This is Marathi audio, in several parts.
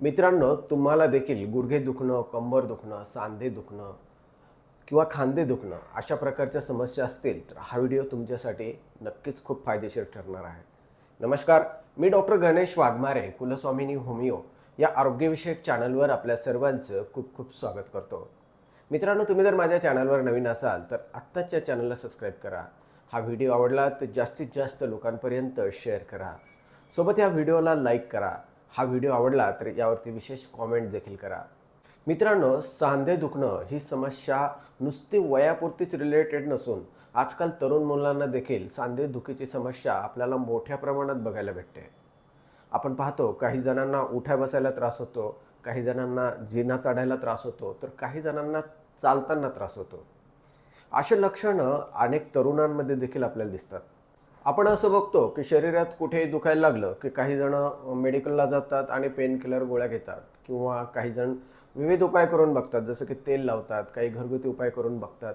मित्रांनो तुम्हाला देखील गुडघे दुखणं कंबर दुखणं सांधे दुखणं किंवा खांदे दुखणं अशा प्रकारच्या समस्या असतील तर हा व्हिडिओ तुमच्यासाठी नक्कीच खूप फायदेशीर ठरणार आहे. नमस्कार मी डॉक्टर गणेश वाघमारे कुलस्वामिनी होमिओ या आरोग्यविषयक चॅनलवर आपल्या सर्वांचं खूप खूप स्वागत करतो. मित्रांनो तुम्ही जर माझ्या चॅनलवर नवीन असाल तर आत्ताच या चॅनलला सबस्क्राईब करा. हा व्हिडिओ आवडला तर जास्तीत जास्त लोकांपर्यंत शेअर करा. सोबत या व्हिडिओला लाईक करा. हा व्हिडिओ आवडला तर यावरती विशेष कॉमेंट देखील करा. मित्रांनो सांधे दुखणं ही समस्या नुसती वयापुरतीच रिलेटेड नसून आजकाल तरुण मुलांना देखील सांधे दुखीची समस्या आपल्याला मोठ्या प्रमाणात बघायला भेटते. आपण पाहतो काही जणांना उठ्या बसायला त्रास होतो काही जणांना जिना चढायला त्रास होतो तर काही जणांना चालताना त्रास होतो. असे लक्षणं अनेक तरुणांमध्ये देखील आपल्याला दिसतात. आपण असं बघतो की शरीरात कुठेही दुखायला लागलं की काही जण मेडिकलला जातात आणि पेन किलर गोळ्या घेतात किंवा काही जण विविध उपाय करून बघतात जसं की तेल लावतात काही घरगुती उपाय करून बघतात.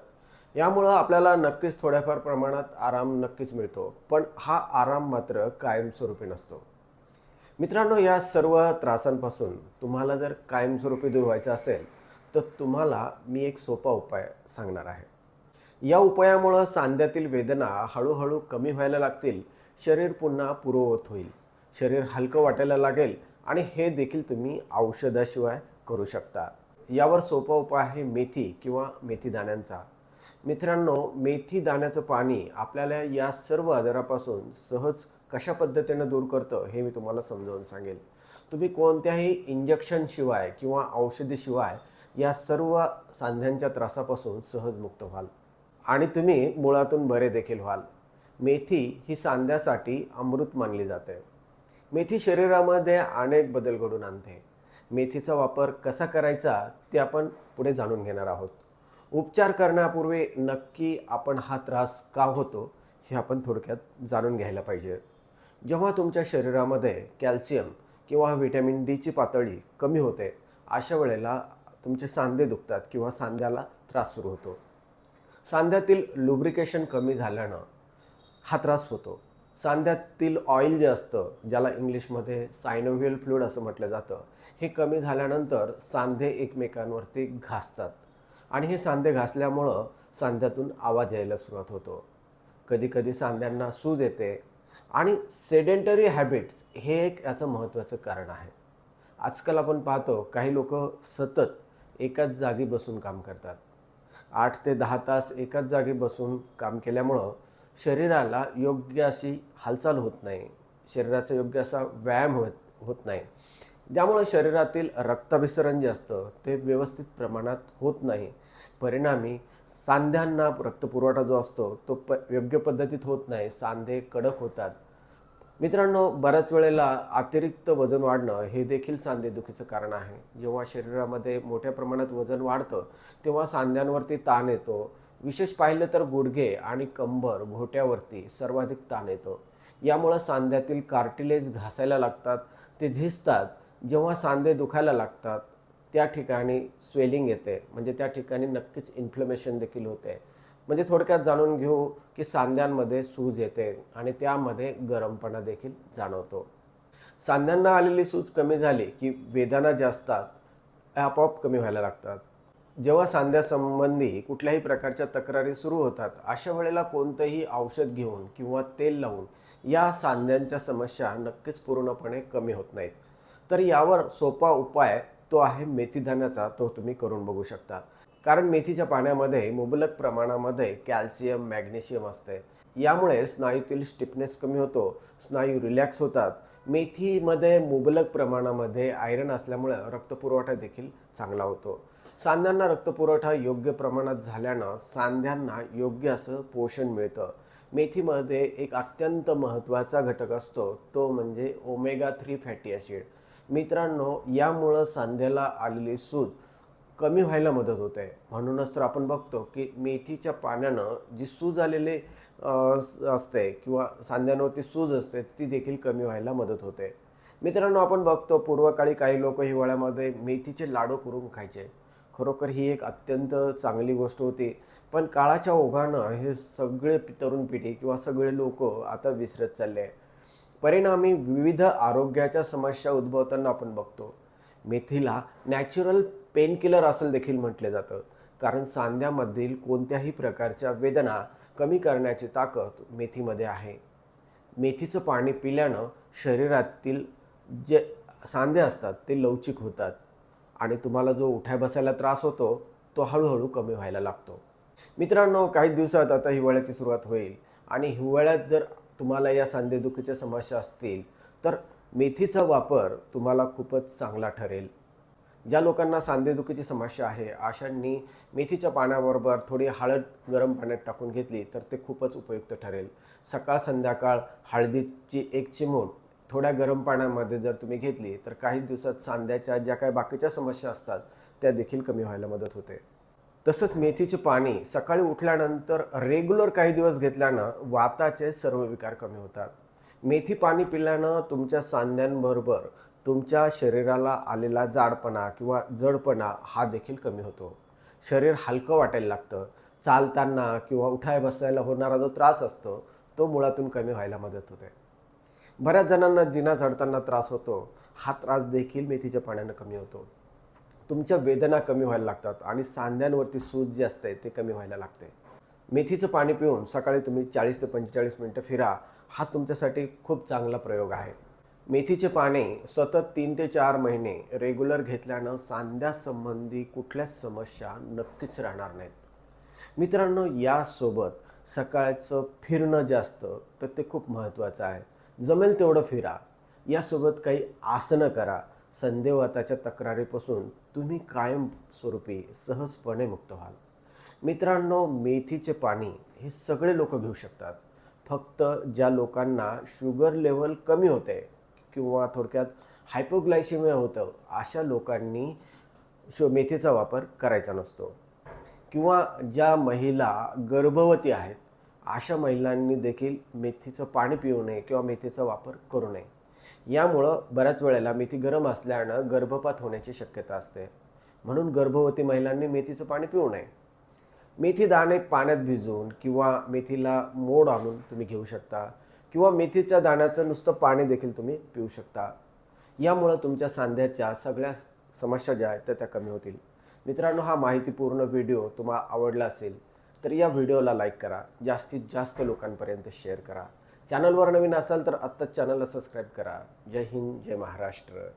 यामुळं आपल्याला नक्कीच थोड्याफार प्रमाणात आराम नक्कीच मिळतो पण हा आराम मात्र कायमस्वरूपी नसतो. मित्रांनो या सर्व त्रासांपासून तुम्हाला जर कायमस्वरूपी दूर व्हायचं असेल तर तुम्हाला मी एक सोपा उपाय सांगणार आहे. या उपायामुळं सांध्यातील वेदना हळूहळू कमी व्हायला लागतील शरीर पुन्हा पूर्ववत होईल. शरीर हलकं वाटायला लागेल आणि हे देखील तुम्ही औषधाशिवाय करू शकता. यावर सोपा उपाय आहे मेथी किंवा मेथी दाण्यांचा. मित्रांनो मेथी दाण्याचं पाणी आपल्याला या सर्व आजारापासून सहज कशा पद्धतीनं दूर करतं हे मी तुम्हाला समजावून सांगेल. तुम्ही कोणत्याही इंजेक्शनशिवाय किंवा औषधीशिवाय या सर्व सांध्यांच्या त्रासापासून सहज मुक्त व्हाल. आणि तुम्ही मुळातून बरे देखील व्हाल. मेथी ही सांध्यासाठी अमृत मानली जाते. मेथी शरीरामध्ये अनेक बदल घडून आणते. मेथीचा वापर कसा करायचा ते आपण पुढे जाणून घेणार आहोत. उपचार करण्यापूर्वी नक्की आपण हा त्रास का होतो हे आपण थोडक्यात जाणून घ्यायला पाहिजे. जेव्हा तुमच्या शरीरामध्ये कॅल्शियम किंवा व्हिटॅमिन डीची पातळी कमी होते अशा वेळेला तुमचे सांधे दुखतात किंवा सांध्याला त्रास सुरू होतो. सांध्यातील लुब्रिकेशन कमी झाल्यानं हा त्रास होतो. सांध्यातील ऑइल जे असतं ज्याला इंग्लिशमध्ये सायनोव्हियल फ्लूड असं म्हटलं जातं हे कमी झाल्यानंतर सांधे एकमेकांवरती घासतात. आणि हे सांधे घासल्यामुळं सांध्यातून आवाज यायला सुरुवात होतो. कधीकधी सांध्यांना सूज येते. आणि सेडेंटरी हॅबिट्स हे एक याचं महत्त्वाचं कारण आहे. आजकाल आपण पाहतो काही लोक सतत एकाच जागी बसून काम करतात. आठ ते दहा तास एकाच जागी बसून काम केल्यामुळं शरीराला योग्य अशी हालचाल होत नाही. शरीराचा योग्य असा व्यायाम होत होत नाही. ज्यामुळं शरीरातील रक्ताभिसरण जे असतं ते व्यवस्थित प्रमाणात होत नाही. परिणामी सांध्यांना रक्तपुरवठा जो असतो तो प योग्य पद्धतीत होत नाही. सांधे कडक होतात. मित्रांनो बऱ्याच वेळेला अतिरिक्त वजन वाढणं हे देखील सांधेदुखीचं कारण आहे. जेव्हा शरीरामध्ये मोठ्या प्रमाणात वजन वाढतं तेव्हा सांध्यांवरती ताण येतो. विशेष पाहिलं तर गुडघे आणि कंबर घोट्यावरती सर्वाधिक ताण येतो. यामुळं सांध्यातील कार्टिलेज घासायला लागतात ते झिजतात. जेव्हा सांधे दुखायला लागतात त्या ठिकाणी स्वेलिंग येते. म्हणजे त्या ठिकाणी नक्कीच इन्फ्लमेशन देखील होते. म्हणजे थोडक्यात जाणून घेऊ की सांध्यांमध्ये सूज येते आणि त्यामध्ये गरमपणा देखील जाणवतो. सांध्यांना आलेली सूज कमी झाली की वेदना ज्या असतात आपोआप कमी व्हायला लागतात. जेव्हा सांध्यासंबंधी कुठल्याही प्रकारच्या तक्रारी सुरू होतात अशा वेळेला कोणतंही औषध घेऊन किंवा तेल लावून या सांध्यांच्या समस्या नक्कीच पूर्णपणे कमी होत नाहीत. तर यावर सोपा उपाय तो आहे मेथीदाण्याचा तो तुम्ही करून बघू शकता. कारण मेथीच्या पाण्यामध्ये मुबलक प्रमाणामध्ये कॅल्शियम मॅग्नेशियम असते. यामुळे स्नायूतील स्टिफनेस कमी होतो स्नायू रिलॅक्स होतात. मेथीमध्ये मुबलक प्रमाणामध्ये आयरन असल्यामुळे रक्तपुरवठा देखील चांगला होतो. सांध्यांना रक्तपुरवठा योग्य प्रमाणात झाल्यानं सांध्यांना योग्य असं पोषण मिळतं. मेथीमध्ये एक अत्यंत महत्त्वाचा घटक असतो तो म्हणजे ओमेगा थ्री फॅटी ॲसिड. मित्रांनो यामुळं सांध्याला आलेली सूज कमी व्हायला मदत होते म्हणूनच तर आपण बघतो की मेथीच्या पाण्यानं जी सूज आलेले असते किंवा सांध्यांवरती सूज असते ती देखील कमी व्हायला मदत होते. मित्रांनो आपण बघतो पूर्वकाळी काही लोक हिवाळ्यामध्ये मेथीचे लाडू करून खायचे. खरोखर ही एक अत्यंत चांगली गोष्ट होती. पण काळाच्या ओघानं हे सगळे तरुण पिढी किंवा सगळे लोक आता विसरत चालले. आहे परिणामी विविध आरोग्याच्या समस्या उद्भवताना आपण बघतो. मेथीला नॅचरल पेनकिलर असं देखील म्हटले जातं. कारण सांध्यामधील कोणत्याही प्रकारच्या वेदना कमी करण्याची ताकद मेथीमध्ये आहे. मेथीचं पाणी पिल्यानं शरीरातील जे सांधे असतात ते लवचिक होतात आणि तुम्हाला जो उठाय बसायला त्रास होतो तो हळूहळू कमी व्हायला लागतो. मित्रांनो काही दिवसात आता हिवाळ्याची सुरुवात होईल आणि हिवाळ्यात जर तुम्हाला या सांधेदुखीच्या समस्या असतील तर मेथीचा वापर तुम्हाला खूपच चांगला ठरेल. ज्या लोकांना सांधेदुखीची समस्या आहे अशांनी मेथीच्या पाण्याबरोबर थोडी हळद गरम पाण्यात टाकून घेतली तर ते खूपच उपयुक्त ठरेल. सकाळ संध्याकाळ हळदीची एक चिमूट थोड्या गरम पाण्यामध्ये जर तुम्ही घेतली तर काही दिवसात सांध्याच्या ज्या काही बाकीच्या समस्या असतात त्या देखील कमी व्हायला मदत होते. तसंच मेथीचे पाणी सकाळी उठल्यानंतर रेग्युलर काही दिवस घेतल्यानं वाताचे सर्व विकार कमी होतात. मेथी पाणी पिल्यानं तुमच्या सांध्यांबरोबर तुमच्या शरीराला आलेला जाडपणा किंवा जडपणा हा देखील कमी होतो. शरीर हलकं वाटायला लागतं. चालताना किंवा उठाय बसायला होणारा जो त्रास असतो तो मुळातून कमी व्हायला मदत होते. बऱ्याच जणांना जिना चढताना त्रास होतो. हा त्रास देखील मेथीच्या पाण्यानं कमी होतो. तुमच्या वेदना कमी व्हायला लागतात आणि सांध्यांवरती सूज जी असते ते कमी व्हायला लागते. मेथीचं पाणी पिऊन सकाळी तुम्ही चाळीस ते पंचेचाळीस मिनटं फिरा हा तुमच्यासाठी खूप चांगला प्रयोग आहे. मेथीचे पाणी सतत तीन ते चार महिने रेग्युलर घेतल्यानं सांध्यासंबंधी कुठल्याच समस्या नक्कीच राहणार नाहीत. मित्रांनो यासोबत सकाळचं फिरणं जे असतं तर ते खूप महत्त्वाचं आहे. जमेल तेवढं फिरा. यासोबत काही आसनं करा. संधिवाताच्या तक्रारीपासून तुम्ही कायमस्वरूपी सहजपणे मुक्त व्हाल. मित्रांनो मेथीचे पाणी हे सगळे लोक घेऊ शकतात. फक्त ज्या लोकांना शुगर लेवल कमी होते किंवा थोडक्यात हायपोग्लायसिमिया होतं अशा लोकांनी शो मेथीचा वापर करायचा नसतो. किंवा ज्या महिला गर्भवती आहेत अशा महिलांनी देखील मेथीचं पाणी पिऊ नये किंवा मेथीचा वापर करू नये. यामुळं बऱ्याच वेळेला मेथी गरम असल्यानं गर्भपात होण्याची शक्यता असते. म्हणून गर्भवती महिलांनी मेथीचं पाणी पिऊ नये. मेथी दाणे पाण्यात भिजवून किंवा मेथीला मोड आणून तुम्ही घेऊ शकता किंवा मेथीच्या दाण्याचं नुसतं पाणी देखील तुम्ही पिऊ शकता. यामुळं तुमच्या सांध्याच्या सगळ्या समस्या ज्या आहेत त्या त्या कमी होतील. मित्रांनो हा माहितीपूर्ण व्हिडिओ तुम्हाला आवडला असेल तर या व्हिडिओला लाईक करा. जास्तीत जास्त लोकांपर्यंत शेअर करा. चॅनलवर नवीन असाल तर आत्ताच चॅनलला सबस्क्राईब करा. जय हिंद जय महाराष्ट्र.